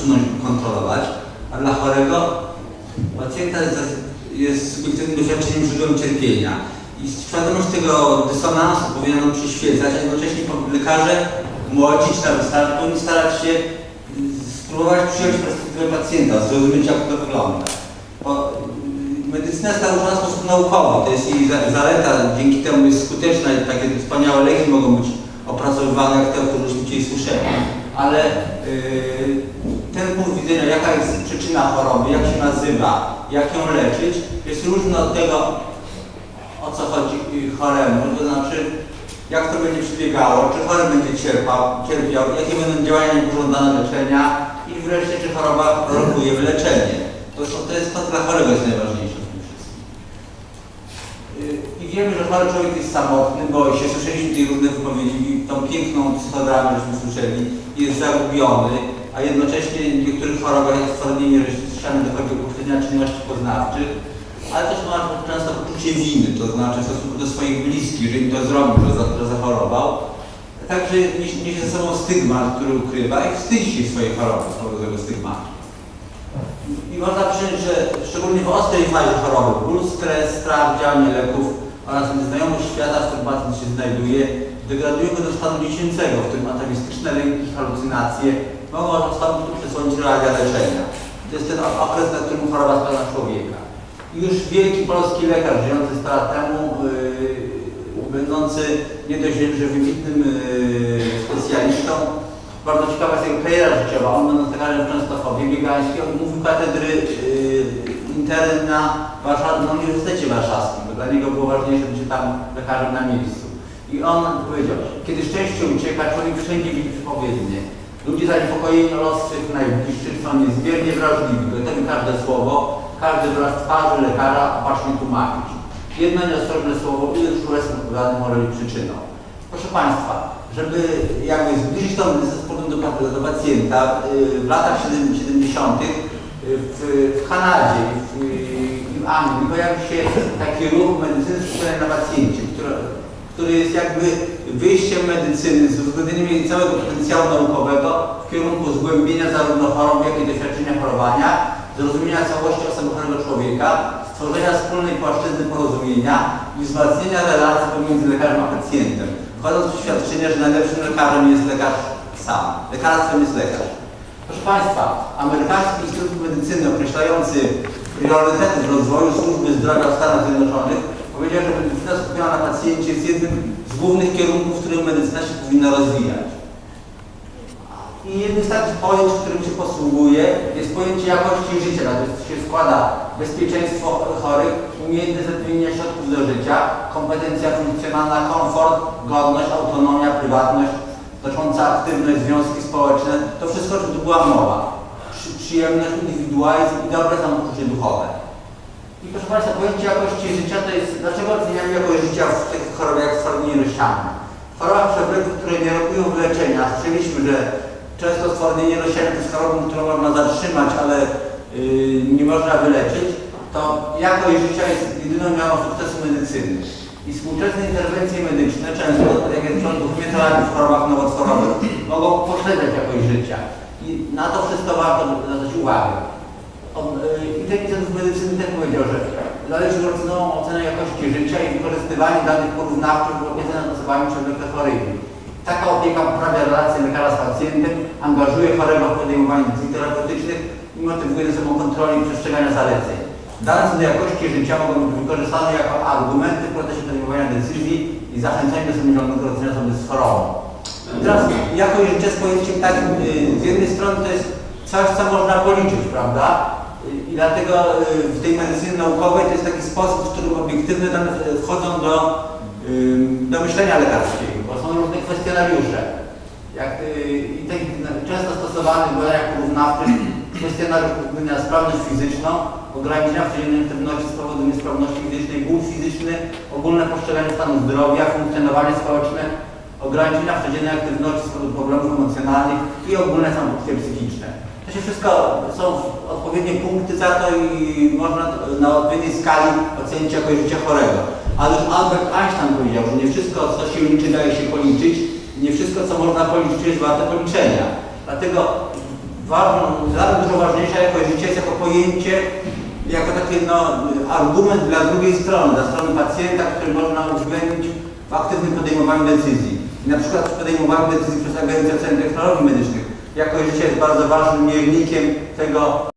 usunąć kontrolować, a dla chorego pacjenta jest, subiektywnym doświadczeniem źródłem cierpienia. I świadomość tego dysonansu powinna nam przyświecać, a jednocześnie lekarze młodzi czy nawet starzy starać się y, spróbować przyjąć perspektywę pacjenta, zrozumieć jak to wygląda. Bo y, medycyna nauczona w sposób naukowy, to jest jej za- zaleta, dzięki temu jest skuteczna i takie wspaniałe leki mogą być opracowywane jak te, o których dzisiaj słyszeli. Ale y, ten punkt widzenia, jaka jest przyczyna choroby, jak się nazywa, jak ją leczyć, jest różny od tego, o co chodzi choremu, to znaczy jak to będzie przebiegało, czy chory będzie cierpał, cierpiał, jakie będą działania niepożądane leczenia i wreszcie czy choroba prorokuje wyleczenie. To, to jest to dla chorego jest najważniejsze w tym wszystkim. Y, I wiemy, że chory człowiek jest samotny, boi się, słyszeliśmy tutaj różne wypowiedzi, tą piękną psychodramę, żeśmy słyszeli, jest zagubiony, a jednocześnie w niektórych chorobach jak stwardnienie ściany dochodzi do uszczelnienia czynności poznawczych, ale też ma często poczucie winy, to znaczy w stosunku do swoich bliskich, że im to zrobił, że, za, że zachorował. Także niesie, niesie ze sobą stygmat, który ukrywa i wstydzi się swojej choroby z powodu tego stygmatu. I można przyjąć, że szczególnie w ostrej fazie choroby, ból, stres, strach, działanie leków oraz nieznajomość świata, w którym pacjent się znajduje, degradują go do stanu dziecięcego, w którym atawistyczne lęki i halucynacje mogą nastąpić przesłonić realia leczenia. To jest ten okres, na którym choroba spada człowieka. I już wielki polski lekarz, żyjący 100 lat temu, yy, będący nie dość, że wybitnym yy, specjalistą, bardzo ciekawa jest jego kariera życiowa. On będąc lekarzem w Częstochowie biegańskim, on mówił katedry yy, intern na, Warszaw, na Uniwersytecie Warszawskim, bo dla niego było ważniejsze być tam lekarzem na miejscu. I on powiedział, kiedy szczęście ucieka, człowiek wszędzie widzi przepowiednie. Ludzie zaniepokojeni o los swych najbliższych są niezmiernie wrażliwi, dlatego każde słowo, każdy wyraz twarzy lekarza opatrznie tłumaczyć. Jedno nieostrożne słowo, ile szulec odpowiadany może być przyczyną. Proszę Państwa, żeby jakby zbliżyć tą medycynę z powrotem do, do pacjenta, yy, w latach 70. yy, w, w Kanadzie w Anglii pojawił się taki ruch medycyny skupionej na pacjencie, który, który jest jakby wyjściem medycyny z uwzględnieniem całego potencjału naukowego w kierunku zgłębienia zarówno chorób, jak i doświadczenia chorowania, zrozumienia całości osobowego człowieka, stworzenia wspólnej płaszczyzny porozumienia i wzmacnienia relacji pomiędzy lekarzem a pacjentem, wchodząc w że najlepszym lekarzem jest lekarz sam. Lekarstwem jest lekarz. Proszę Państwa, amerykański Instytut Medycyny określający priorytety rozwoju służby zdrowia w Stanach Zjednoczonych powiedział, że medycyna skupiona na pacjencie jest jednym z głównych kierunków, w którym medycyna się powinna rozwijać. I jednym z takich pojęć, którym się posługuje, jest pojęcie jakości życia, na to się składa bezpieczeństwo chorych, umiejętne zapewnienia środków do życia, kompetencja funkcjonalna, komfort, godność, autonomia, prywatność, dotycząca aktywność, związki społeczne, to wszystko, o czym tu była mowa. Przy, przyjemność, indywidualizm i dobre samopoczucie duchowe. I proszę Państwa, pojęcie jakości życia to jest, dlaczego oceniamy jakość życia w takich chorobach jak stwardnienie rozsiane? W chorobach przewlekłych, które nie rokują wyleczenia, słyszeliśmy, że często stwardnienie rozsiane to jest chorobą, którą można zatrzymać, ale yy, nie można wyleczyć, to jakość życia jest jedyną miarą sukcesu medycyny. I współczesne interwencje medyczne często, tak jak w głównie terapii w chorobach nowotworowych, mogą poszerzać jakość życia. I na to wszystko warto zwracać uwagę. On, yy, I ten Instytut Medycyny też powiedział, że należy racjonalną ocenę jakości życia i wykorzystywanie danych porównawczych w opiece nad osobami przewlekle chorymi. Taka opieka poprawia relacje lekarza z pacjentem, angażuje chorego w podejmowanie decyzji terapeutycznych i motywuje do sobą kontroli i przestrzegania zaleceń. Dane co do jakości życia mogą być wykorzystane jako argumenty w procesie podejmowania decyzji i zachęcania do samodzielnego radzenia sobie z chorobą. Teraz jakość życia z pojęciem takim, yy, z jednej strony to jest coś, co można policzyć, prawda? Dlatego y, w tej medycynie naukowej to jest taki sposób, w którym obiektywne dane y, wchodzą do, ym, do myślenia lekarskiego, bo są różne kwestionariusze. Jak, y, I ten często stosowany w badaniach porównawczych kwestionariusz uwzględnia sprawność fizyczną, ograniczenia w codziennej aktywności z powodu niesprawności fizycznej, ból fizyczny, ogólne postrzeganie stanu zdrowia, funkcjonowanie społeczne, ograniczenia w codziennej aktywności z powodu problemów emocjonalnych i ogólne samopoczucie psychiczne. To się wszystko są odpowiednie punkty za to i można na odpowiedniej skali ocenić jakość życia chorego. Ale już Albert Einstein powiedział, że nie wszystko, co się liczy, daje się policzyć, nie wszystko, co można policzyć, jest warte policzenia. Dlatego ważną, dla dużo ważniejsza jakość życia jest jako pojęcie, jako taki no, argument dla drugiej strony, dla strony pacjenta, który można uwzględnić w aktywnym podejmowaniu decyzji. I na przykład w podejmowaniu decyzji przez Agencję Oceny Technologii Medycznych jakość życia jest bardzo ważnym miernikiem tego,